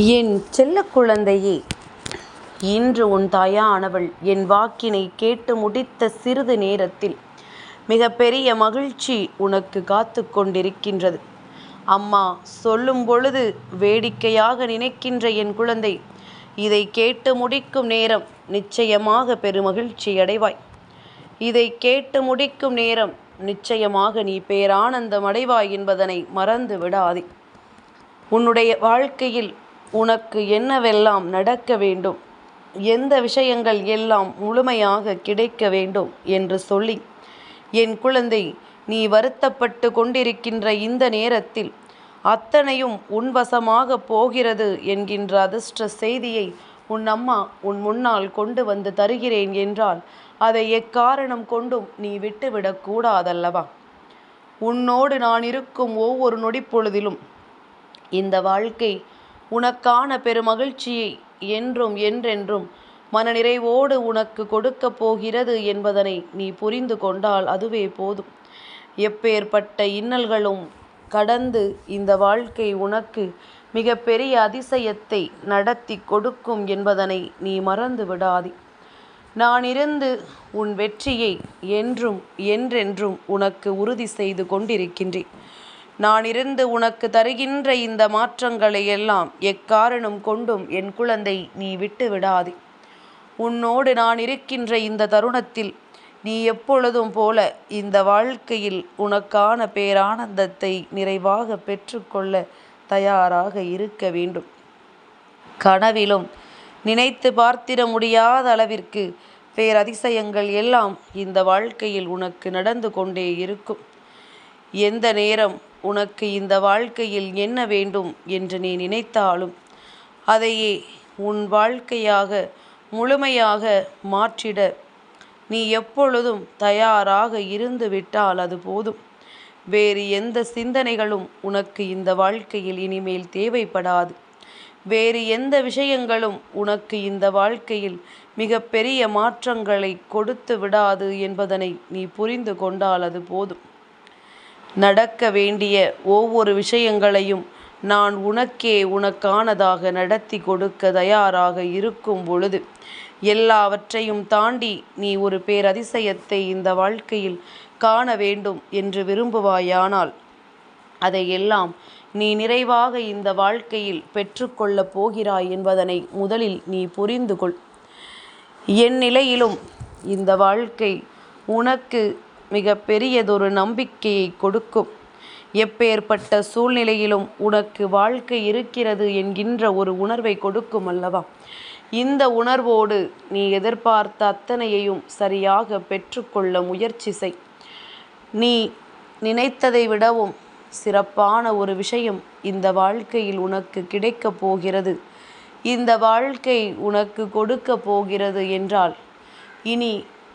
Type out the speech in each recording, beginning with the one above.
என் செல்ல குழந்தையே இன்று உன் தாயானவள் என் வாக்கினை கேட்டு முடித்த சிறிது நேரத்தில் மிகப்பெரிய மகிழ்ச்சி உனக்கு காத்து கொண்டிருக்கின்றது. அம்மா சொல்லும் பொழுது வேடிக்கையாக நினைக்கின்ற என் குழந்தை இதை கேட்டு முடிக்கும் நேரம் நிச்சயமாக பெருமகிழ்ச்சி அடைவாய். இதை கேட்டு முடிக்கும் நேரம் நிச்சயமாக நீ பேரானந்தம் அடைவாய் என்பதனை மறந்து விடாதே உன்னுடைய வாழ்க்கையில் உனக்கு என்னவெல்லாம் நடக்க வேண்டும்? எந்த விஷயங்கள் எல்லாம் முழுமையாக கிடைக்க வேண்டும் என்று சொல்லி என் குழந்தை நீ வருத்தப்பட்டு கொண்டிருக்கின்ற இந்த நேரத்தில் அத்தனையும் உன்வசமாக போகிறது என்கின்ற அதிர்ஷ்ட செய்தியை உன் அம்மா உன் முன்னால் கொண்டு வந்து தருகிறேன் என்றால் அதை எக்காரணம் கொண்டும் நீ விட்டுவிடக் கூடாதல்லவா? உன்னோடு நான் இருக்கும் ஒவ்வொரு நொடிப்பொழுதிலும் இந்த வாழ்க்கை உனக்கான பெருமகிழ்ச்சியை என்றும் என்றென்றும் மனநிறைவோடு உனக்கு கொடுக்கப் போகிறது என்பதனை நீ புரிந்து கொண்டால் அதுவே போதும். எப்பேற்பட்ட இன்னல்களும் கடந்து இந்த வாழ்க்கை உனக்கு மிகப்பெரிய அதிசயத்தை நடத்தி கொடுக்கும் என்பதனை நீ மறந்து விடாதே. நான் இருந்து உன் வெற்றியை என்றும் என்றென்றும் உனக்கு உறுதி செய்து கொண்டிருக்கின்றேன். நான் இருந்து உனக்கு தருகின்ற இந்த மாற்றங்களை எல்லாம் எக்காரணம் கொண்டும் என் குழந்தை நீ விட்டு விடாதே உன்னோடு நான் இருக்கின்ற இந்த தருணத்தில் நீ எப்பொழுதும் போல இந்த வாழ்க்கையில் உனக்கான பேரானந்தத்தை நிறைவாக பெற்றுக்கொள்ள தயாராக இருக்க வேண்டும். கனவிலும் நினைத்து பார்த்திட முடியாத அளவிற்கு பேரதிசயங்கள் எல்லாம் இந்த வாழ்க்கையில் உனக்கு நடந்து கொண்டே இருக்கும். எந்த நேரம் உனக்கு இந்த வாழ்க்கையில் என்ன வேண்டும் என்று நீ நினைத்தாலும் அதையே உன் வாழ்க்கையாக முழுமையாக மாற்றிட நீ எப்பொழுதும் தயாராக இருந்து விட்டால் அது போதும். வேறு எந்த சிந்தனைகளும் உனக்கு இந்த வாழ்க்கையில் இனிமேல் தேவைப்படாது. வேறு எந்த விஷயங்களும் உனக்கு இந்த வாழ்க்கையில் மிக பெரிய மாற்றங்களை கொடுத்து விடாது என்பதனை நீ புரிந்து கொண்டால் அது போதும். நடக்க வேண்டிய ஒவ்வொரு விஷயங்களையும் நான் உனக்கே உனக்கானதாக நடத்தி கொடுக்க தயாராக இருக்கும் பொழுது எல்லாவற்றையும் தாண்டி நீ ஒரு பேரதிசயத்தை இந்த வாழ்க்கையில் காண வேண்டும் என்று விரும்புவாயானால் அதையெல்லாம் நீ நிறைவாக இந்த வாழ்க்கையில் பெற்றுக்கொள்ளப் போகிறாய் என்பதனை முதலில் நீ புரிந்து கொள் என் நிலையிலும் இந்த வாழ்க்கை உனக்கு மிக பெரியதொரு நம்பிக்கையை கொடுக்கும். எப்பேற்பட்ட சூழ்நிலையிலும் உனக்கு வாழ்க்கை இருக்கிறது என்கின்ற ஒரு உணர்வை கொடுக்கும் அல்லவா? இந்த உணர்வோடு நீ எதிர்பார்த்த அத்தனையையும் சரியாக பெற்றுக்கொள்ள முயற்சி செய். நீ நினைத்ததை விடவும் சிறப்பான ஒரு விஷயம் இந்த வாழ்க்கையில் உனக்கு கிடைக்கப் போகிறது. இந்த வாழ்க்கை உனக்கு கொடுக்க போகிறது என்றால் இனி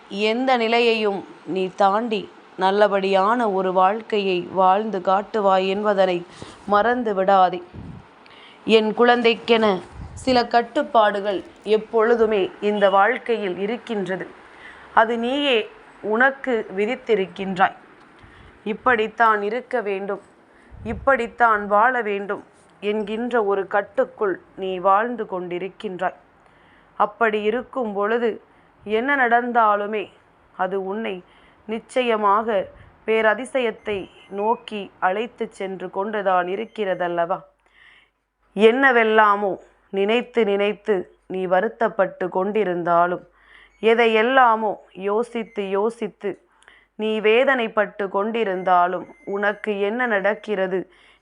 எந்த நிலையையும் நீ தாண்டி நல்லபடியான ஒரு வாழ்க்கையை வாழ்ந்து காட்டுவாய் என்பதனை மறந்து விடாதே. என் குழந்தைக்கென சில கட்டுப்பாடுகள் எப்பொழுதுமே இந்த வாழ்க்கையில் இருக்கின்றது. அது நீயே உனக்கு விதித்திருக்கின்றாய். இப்படித்தான் இருக்க வேண்டும். இப்படித்தான் வாழ வேண்டும் என்கின்ற ஒரு கட்டுக்குள் நீ வாழ்ந்து கொண்டிருக்கின்றாய். அப்படி இருக்கும் பொழுது என்ன நடந்தாலுமே அது உன்னை நிச்சயமாக பேரதிசயத்தை நோக்கி அழைத்து சென்று கொண்டுதான் இருக்கிறதல்லவா? என்னவெல்லாமோ நினைத்து நினைத்து நீ வருத்தப்பட்டு கொண்டிருந்தாலும் எதையெல்லாமோ யோசித்து யோசித்து நீ வேதனைப்பட்டு கொண்டிருந்தாலும் உனக்கு என்ன நடக்கிறது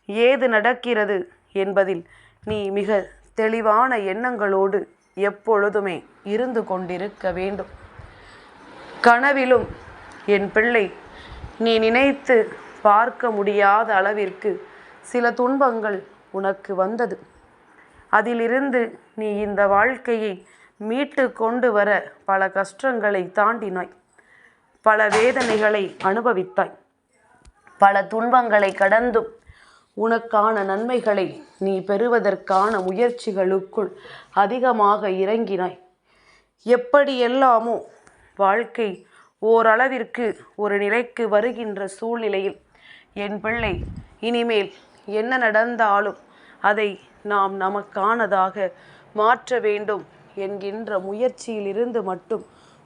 ஏது நடக்கிறது என்பதில் நீ மிக தெளிவான எண்ணங்களோடு எப்பொழுதுமே இருந்து கொண்டிருக்க வேண்டும். கனவிலும் என் பிள்ளை நீ நினைத்து பார்க்க முடியாத அளவிற்கு சில துன்பங்கள் உனக்கு வந்தது. அதிலிருந்து நீ இந்த வாழ்க்கையை மீட்டு கொண்டு வர பல கஷ்டங்களை தாண்டினாய். பல வேதனைகளை அனுபவித்தாய். பல துன்பங்களை கடந்தும் உனக்கான நன்மைகளை நீ பெறுவதற்கான முயற்சிகளுக்குள் அதிகமாக இறங்கினாய். எப்படியெல்லாமோ வாழ்க்கை ஓரளவிற்கு ஒரு நிலைக்கு வருகின்ற சூழ்நிலையில் என் பிள்ளை இனிமேல் என்ன நடந்தாலும் அதை நாம் நமக்கானதாக மாற்ற வேண்டும் என்கின்ற முயற்சியிலிருந்து மட்டும்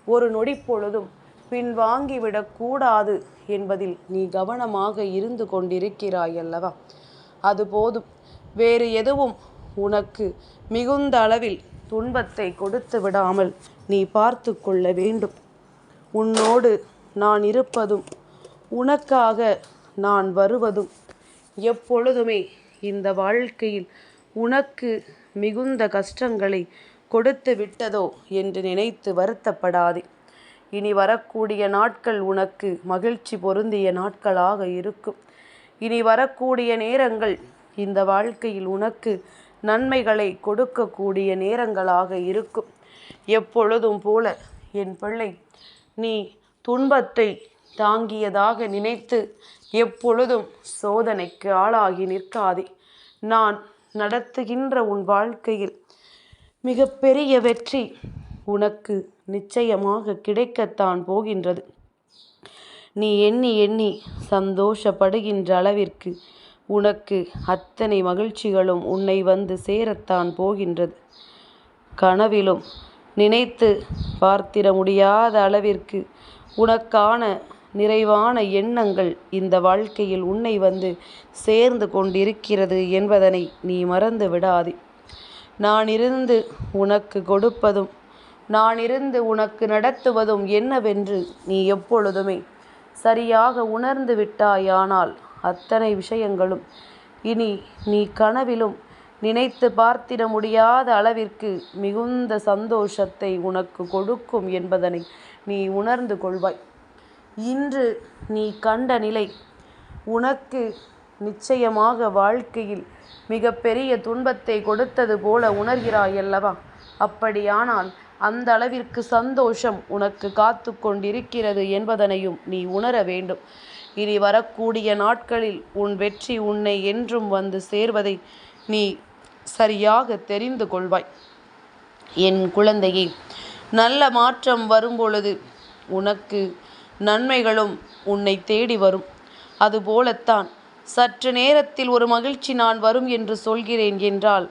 ஒரு நொடி பொழுதும் பின்வாங்கிவிடக்கூடாது. என்பதில் நீ கவனமாக இருந்து கொண்டிருக்கிறாய் அல்லவா? அது போதும். வேறு எதுவும் உனக்கு மிகுந்த அளவில் துன்பத்தை கொடுத்து விடாமல் நீ பார்த்து கொள்ள வேண்டும். உன்னோடு நான் இருப்பதும் உனக்காக நான் வருவதும் எப்பொழுதுமே இந்த வாழ்க்கையில் உனக்கு மிகுந்த கஷ்டங்களை கொடுத்து விட்டதோ என்று நினைத்து வருத்தப்படாதே. இனி வரக்கூடிய நாட்கள் உனக்கு மகிழ்ச்சி பொருந்திய நாட்களாக இருக்கும். இனி வரக்கூடிய நேரங்கள் இந்த வாழ்க்கையில் உனக்கு நன்மைகளை கொடுக்கக்கூடிய நேரங்களாக இருக்கும். எப்பொழுதும் போல என் பிள்ளை நீ துன்பத்தை தாங்கியதாக நினைத்து எப்பொழுதும் சோதனைக்கு ஆளாகி நிற்காதே. நான் நடத்துகின்ற உன் வாழ்க்கையில் மிகப்பெரிய வெற்றி உனக்கு நிச்சயமாக கிடைக்கத்தான் போகின்றது. நீ எண்ணி எண்ணி சந்தோஷப்படுகின்ற அளவிற்கு உனக்கு அத்தனை மகிழ்ச்சிகளும் உன்னை வந்து சேரத்தான் போகின்றது. கனவிலும் நினைத்து பார்த்திட முடியாத அளவிற்கு உனக்கான நிறைவான எண்ணங்கள் இந்த வாழ்க்கையில் உன்னை வந்து சேர்ந்து கொண்டிருக்கிறது என்பதனை நீ மறந்து விடாதே. நான் இருந்து உனக்கு கொடுப்பதும் நான் இருந்து உனக்கு நடத்துவதும் என்னவென்று நீ எப்பொழுதுமே சரியாக உணர்ந்து விட்டாயானால் அத்தனை விஷயங்களும் இனி நீ கனவிலும் நினைத்து பார்த்திட முடியாத அளவிற்கு மிகுந்த சந்தோஷத்தை உனக்கு கொடுக்கும் என்பதனை நீ உணர்ந்து கொள்வாய். இன்று நீ கண்ட நிலை உனக்கு நிச்சயமாக வாழ்க்கையில் மிகப்பெரிய துன்பத்தை கொடுத்தது போல உணர்கிறாயல்லவா? அப்படியானால் அந்த அளவிற்கு சந்தோஷம் உனக்கு காத்து கொண்டிருக்கிறது என்பதனையும் நீ உணர வேண்டும். இனி வரக்கூடிய நாட்களில் உன் வெற்றி உன்னை என்றும் வந்து சேர்வதை நீ சரியாக தெரிந்து கொள்வாய். என் குழந்தையே நல்ல மாற்றம் வரும்பொழுது உனக்கு நன்மைகளும் உன்னை தேடி வரும். அதுபோலத்தான் சற்று நேரத்தில் ஒரு மகிழ்ச்சி நான் வரும் என்று சொல்கிறேன் என்றால்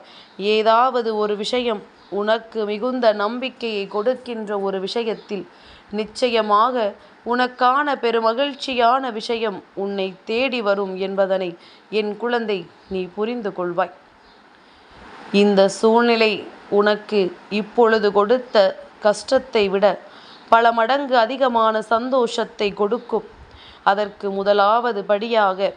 ஏதாவது ஒரு விஷயம் உனக்கு மிகுந்த நம்பிக்கையை கொடுக்கின்ற ஒரு விஷயத்தில் நிச்சயமாக உனக்கான பெருமகிழ்ச்சியான விஷயம் உன்னை தேடி வரும் என்பதனை என் குழந்தை நீ புரிந்து கொள்வாய். இந்த சூழ்நிலை உனக்கு இப்பொழுது கொடுத்த கஷ்டத்தை விட பல மடங்கு அதிகமான சந்தோஷத்தை கொடுக்கும். அதற்கு முதலாவது படியாக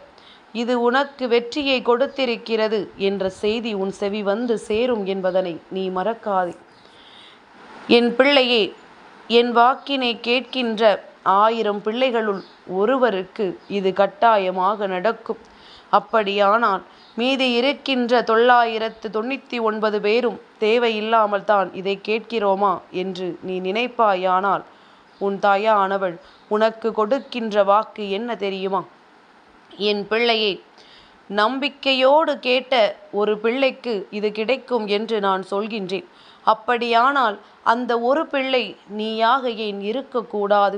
இது உனக்கு வெற்றியை கொடுத்திருக்கிறது என்ற செய்தி உன் செவி வந்து சேரும் என்பதனை நீ மறக்காதே. என் பிள்ளையே என் வாக்கினை கேட்கின்ற ஆயிரம் பிள்ளைகளுள் ஒருவருக்கு இது கட்டாயமாக நடக்கும். அப்படியானால் மீதி இருக்கின்ற தொள்ளாயிரத்து தொண்ணூற்றி ஒன்பது பேரும் தேவையில்லாமல் தான் இதை கேட்கிறோமா என்று நீ நினைப்பாயானால் உன் தாயானவள் உனக்கு கொடுக்கின்ற வாக்கு என்ன தெரியுமா? என் பிள்ளையே நம்பிக்கையோடு கேட்ட ஒரு பிள்ளைக்கு இது கிடைக்கும் என்று நான் சொல்கின்றேன். அப்படியானால் அந்த ஒரு பிள்ளை நீயாக ஏன் இருக்கக்கூடாது?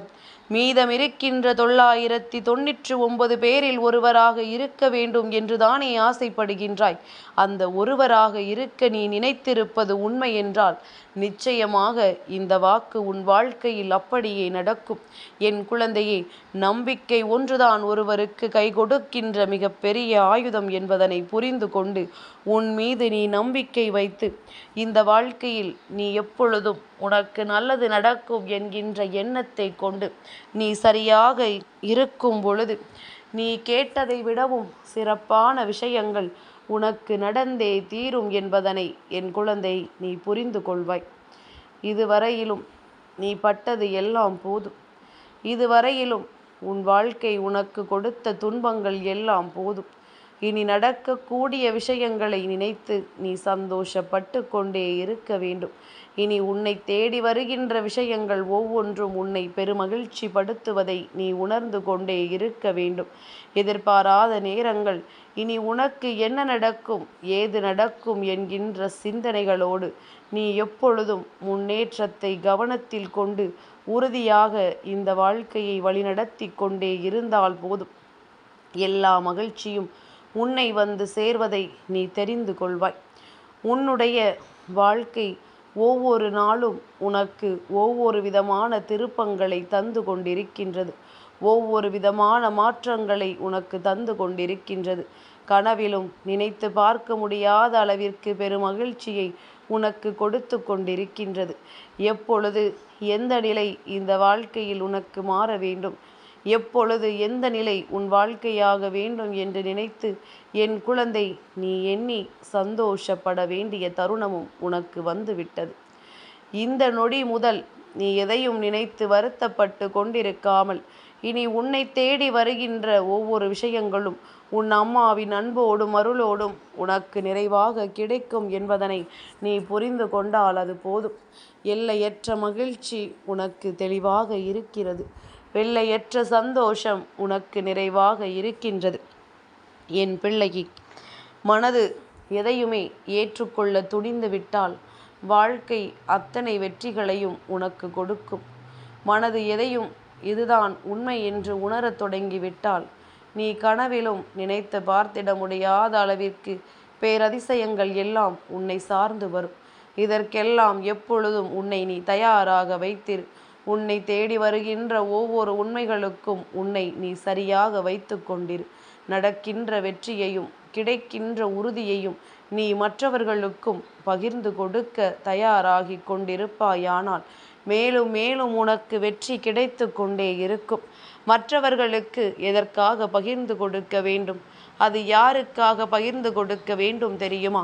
மீதமிருக்கின்ற தொள்ளாயிரத்தி தொன்னூற்றி ஒன்பது பேரில் ஒருவராக இருக்க வேண்டும் என்று தானே ஆசைப்படுகின்றாய். அந்த ஒருவராக இருக்க நீ நினைத்திருப்பது உண்மை என்றால் நிச்சயமாக இந்த வாக்கு உன் வாழ்க்கையில் அப்படியே நடக்கும். என் குழந்தையே நம்பிக்கை ஒன்றுதான் ஒருவருக்கு கை கொடுக்கின்ற மிக பெரிய ஆயுதம் என்பதனை புரிந்து கொண்டு உன் மீது நீ நம்பிக்கை வைத்து இந்த வாழ்க்கையில் நீ எப்பொழுதும் உனக்கு நல்லது நடக்கும் என்கின்ற எண்ணத்தை கொண்டு நீ சரியாக இருக்கும் பொழுது நீ கேட்டதை விடவும் சிறப்பான விஷயங்கள் உனக்கு நடந்தே தீரும் என்பதனை என் குழந்தை நீ புரிந்து கொள்வாய். இதுவரையிலும் நீ பட்டது எல்லாம் போதும். இதுவரையிலும் உன் வாழ்க்கை உனக்கு கொடுத்த துன்பங்கள் எல்லாம் போதும். இனி நடக்கக்கூடிய விஷயங்களை நினைத்து நீ சந்தோஷப்பட்டு கொண்டே இருக்க வேண்டும். இனி உன்னை தேடி வருகின்ற விஷயங்கள் ஒவ்வொன்றும் உன்னை பெருமகிழ்ச்சி படுத்துவதை நீ உணர்ந்து கொண்டே இருக்க வேண்டும். எதிர்பாராத நேரங்கள் இனி உனக்கு என்ன நடக்கும் ஏது நடக்கும் என்கின்ற சிந்தனைகளோடு நீ எப்பொழுதும் முன்னேற்றத்தை கவனத்தில் கொண்டு உறுதியாக இந்த வாழ்க்கையை வழிநடத்தி கொண்டே இருந்தால் போதும். எல்லா மகிழ்ச்சியும் உன்னை வந்து சேர்வதை நீ தெரிந்து கொள்வாய். உன்னுடைய வாழ்க்கை ஒவ்வொரு நாளும் உனக்கு ஒவ்வொரு விதமான திருப்பங்களை தந்து கொண்டிருக்கின்றது. ஒவ்வொரு விதமான மாற்றங்களை உனக்கு தந்து கொண்டிருக்கின்றது. கனவிலும் நினைத்து பார்க்க முடியாத அளவிற்கு பெருமகிழ்ச்சியை உனக்கு கொடுத்து கொண்டிருக்கின்றது. எப்பொழுது எந்த நிலை இந்த வாழ்க்கையில் உனக்கு மாற வேண்டும்? எப்பொழுது எந்த நிலை உன் வாழ்க்கையாக வேண்டும் என்று நினைத்து என் குழந்தை நீ எண்ணி சந்தோஷப்பட வேண்டிய தருணமும் உனக்கு வந்துவிட்டது. இந்த நொடி முதல் நீ எதையும் நினைத்து வருத்தப்பட்டு கொண்டிருக்காமல் இனி உன்னை தேடி வருகின்ற ஒவ்வொரு விஷயங்களும் உன் அம்மாவின் அன்போடும் அருளோடும் உனக்கு நிறைவாக கிடைக்கும் என்பதனை நீ புரிந்து கொண்டால் அது போதும். எல்லையற்ற மகிழ்ச்சி உனக்கு தெளிவாக இருக்கிறது. வெள்ளையற்ற சந்தோஷம் உனக்கு நிறைவாக இருக்கின்றது. என் பிள்ளைக்கு மனது எதையுமே ஏற்றுக்கொள்ள துணிந்து விட்டால் வாழ்க்கை அத்தனை வெற்றிகளையும் உனக்கு கொடுக்கும். மனது எதையும் இதுதான் உண்மை என்று உணரத் தொடங்கிவிட்டால் நீ கனவிலும் நினைத்து பார்த்திட முடியாத அளவிற்கு பேரதிசயங்கள் எல்லாம் உன்னை சார்ந்து வரும். இதற்கெல்லாம் எப்பொழுதும் உன்னை நீ தயாராக வைத்திரு. உன்னை தேடி வருகின்ற ஒவ்வொரு உண்மைகளுக்கும் உன்னை நீ சரியாக வைத்து கொண்டிரு. நடக்கின்ற வெற்றியையும் கிடைக்கின்ற உறுதியையும் நீ மற்றவர்களுக்கும் பகிர்ந்து கொடுக்க தயாராகி கொண்டிருப்பாயானால் மேலும் மேலும் உனக்கு வெற்றி கிடைத்து கொண்டே இருக்கும். மற்றவர்களுக்கு எதற்காக பகிர்ந்து கொடுக்க வேண்டும்? அது யாருக்காக பகிர்ந்து கொடுக்க வேண்டும் தெரியுமா?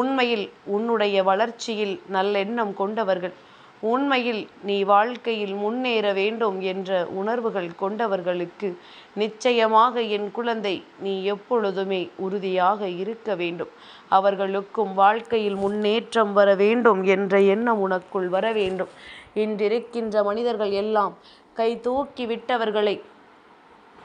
உண்மையில் உன்னுடைய வளர்ச்சியில் நல்லெண்ணம் கொண்டவர்கள் உண்மையில் நீ வாழ்க்கையில் முன்னேற வேண்டும் என்ற உணர்வுகள் கொண்டவர்களுக்கு நிச்சயமாக என் குழந்தை நீ எப்பொழுதுமே உறுதியாக இருக்க வேண்டும். அவர்களுக்கும் வாழ்க்கையில் முன்னேற்றம் வர வேண்டும் என்ற எண்ணம் உனக்குள் வர வேண்டும். இன்றிருக்கின்ற மனிதர்கள் எல்லாம் கை தூக்கி விட்டவர்களை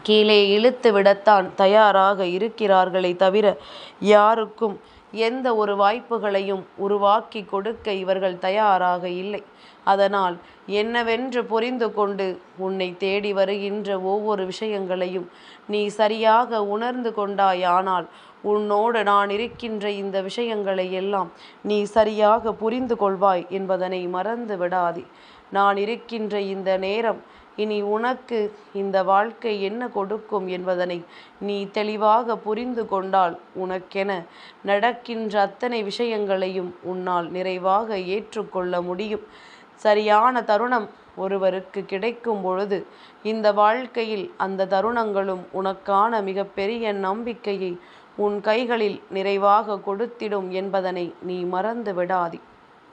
கீழே இழுத்து விடத்தான் தயாராக இருக்கிறார்களே தவிர யாருக்கும் எந்த ஒரு வாய்ப்புகளையும் உருவாக்கி கொடுக்க இவர்கள் தயாராக இல்லை. அதனால் என்னவென்று புரிந்து கொண்டு உன்னை தேடி வருகின்ற ஒவ்வொரு விஷயங்களையும் நீ சரியாக உணர்ந்து கொண்டாயானால் உன்னோடு நான் இருக்கின்ற இந்த விஷயங்களை எல்லாம் நீ சரியாக புரிந்து கொள்வாய் என்பதனை மறந்து விடாதே. நான் இருக்கின்ற இந்த நேரம் இனி உனக்கு இந்த வாழ்க்கை என்ன கொடுக்கும் என்பதனை நீ தெளிவாக புரிந்து கொண்டால் உனக்கென நடக்கின்ற அத்தனை விஷயங்களையும் உன்னால் நிறைவாக ஏற்றுக்கொள்ள முடியும். சரியான தருணம் ஒருவருக்கு கிடைக்கும் பொழுது இந்த வாழ்க்கையில் அந்த தருணங்களும் உனக்கான மிகப்பெரிய நம்பிக்கையை உன் கைகளில் நிறைவாக கொடுத்திடும் என்பதனை நீ மறந்து விடாதே.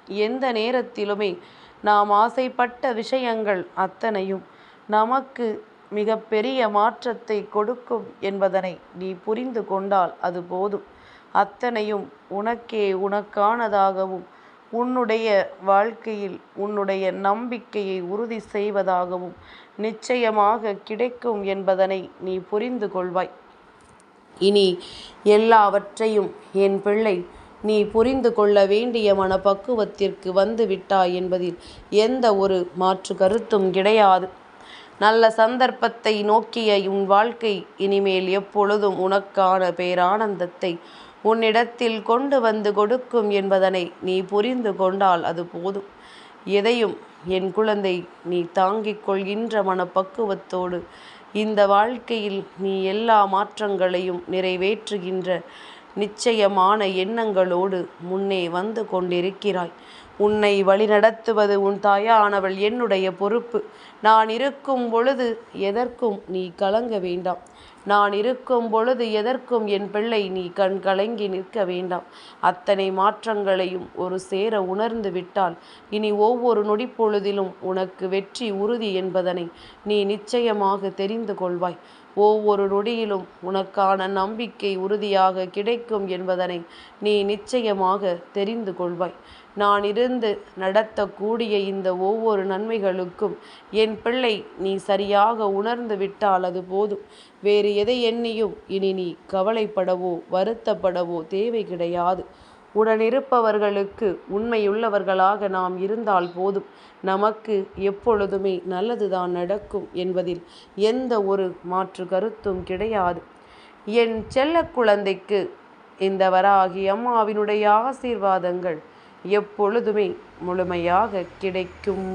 எந்த நேரத்திலுமே நாம் ஆசைப்பட்ட விஷயங்கள் அத்தனையும் நமக்கு மிக பெரிய மாற்றத்தை கொடுக்கும் என்பதனை நீ புரிந்து கொண்டால் அது போதும். அத்தனையும் உனக்கே உனக்கானதாகவும் உன்னுடைய வாழ்க்கையில் உன்னுடைய நம்பிக்கையை உறுதி செய்வதாகவும் நிச்சயமாக கிடைக்கும் என்பதனை நீ புரிந்து கொள்வாய். இனி எல்லாவற்றையும் என் பிள்ளை நீ புரிந்து கொள்ள வேண்டிய மனப்பக்குவத்திற்கு வந்து விட்டாய் என்பதில் எந்த ஒரு மாற்று கருத்தும் கிடையாது. நல்ல சந்தர்ப்பத்தை நோக்கிய உன் வாழ்க்கை இனிமேல் எப்பொழுதும் உனக்கான பேரானந்தத்தை உன்னிடத்தில் கொண்டு வந்து கொடுக்கும் என்பதனை நீ புரிந்து கொண்டால் அது போதும். எதையும் என் குழந்தை நீ தாங்கிக் கொள்கின்ற மனப்பக்குவத்தோடு இந்த வாழ்க்கையில் நீ எல்லா மாற்றங்களையும் நிறைவேற்றுகின்ற நிச்சயமான எண்ணங்களோடு முன்னே வந்து கொண்டிருக்கிறாய். உன்னை வழிநடத்துவது உன் தாயானவள் என்னுடைய பொறுப்பு. நான் இருக்கும் பொழுது எதற்கும் நீ கலங்க வேண்டாம். நான் இருக்கும் பொழுது எதற்கும் என் பிள்ளை நீ கண் கலங்கி நிற்க வேண்டாம். அத்தனை மாற்றங்களையும் ஒரு சேர உணர்ந்து விட்டால் இனி ஒவ்வொரு நொடிப்பொழுதிலும் உனக்கு வெற்றி உறுதி என்பதனை நீ நிச்சயமாக தெரிந்து கொள்வாய். ஒவ்வொரு நொடியிலும் உனக்கான நம்பிக்கை உறுதியாக கிடைக்கும் என்பதனை நீ நிச்சயமாக தெரிந்து கொள்வாய். நான் இருந்து நடத்தக்கூடிய இந்த ஒவ்வொரு நன்மைகளுக்கும் என் பிள்ளை நீ சரியாக உணர்ந்து விட்டால் அது போதும். வேறு எதை எண்ணியும் இனி நீ கவலைப்படவோ வருத்தப்படவோ தேவை கிடையாது. உடனிருப்பவர்களுக்கு உண்மையுள்ளவர்களாக நாம் இருந்தால் போதும். நமக்கு எப்பொழுதுமே நல்லதுதான் நடக்கும் என்பதில் எந்த ஒரு மாற்று கருத்தும் கிடையாது. என் செல்ல குழந்தைக்கு இந்த வராகி அம்மாவினுடைய ஆசீர்வாதங்கள் எப்பொழுதுமே முழுமையாக கிடைக்கும்.